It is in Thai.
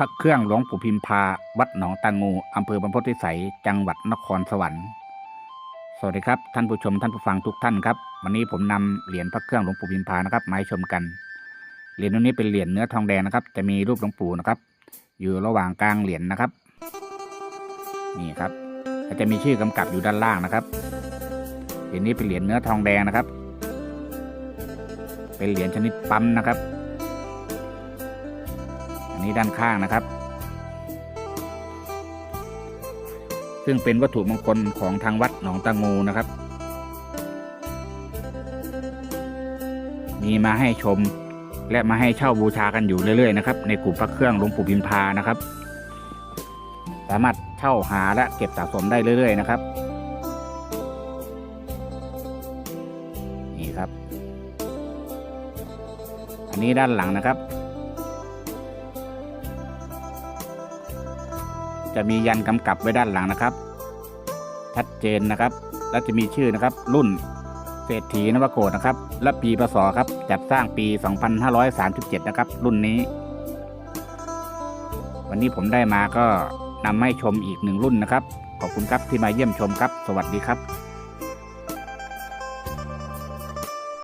พระเครื่องหลวงปู่พิมพา วัดหนองตางูอำเภอบรรพตวิสัย จังหวัดนครสวรรค์ สวัสดีครับ ท่านผู้ชมท่านผู้ฟังทุกท่านครับ วันนี้ผมนำเหรียญพระเครื่องหลวงปู่พิมพานะครับมาให้ชมกัน เหรียญนี้เป็นเหรียญเนื้อทองแดงนะครับ จะมีรูปหลวงปู่นะครับ อยู่ระหว่างกลางเหรียญนะครับ นี่ครับจะมีชื่อกำกับอยู่ด้านล่างนะครับ เหรียญนี้เป็นเหรียญเนื้อทองแดงนะครับ เป็นเหรียญชนิดปั๊มนะครับ อันนี้ด้านข้างนะครับ ซึ่งเป็นวัตถุมงคลของทางวัดหนองตะงูนะครับ มีมาให้ชมและมาให้เช่าบูชากันอยู่เรื่อยๆนะครับในกลุ่มพระเครื่องหลวงปู่พิมพานะครับ สามารถเช่าหาและเก็บสะสมได้เรื่อย ๆ นะครับ นี่ครับ อันนี้ด้านหลังนะครับ จะมียันกำกับไว้ด้านหลังนะครับ ชัดเจนนะครับ และจะมีชื่อนะครับ รุ่นเศรษฐีนวโกดนะครับ และปีพศครับจัดสร้างปี 2537 นะครับ รุ่นนี้ วันนี้ผมได้มาก็นำให้ชมอีกหนึ่งรุ่นนะครับ ขอบคุณครับที่มาเยี่ยมชมครับ สวัสดีครับ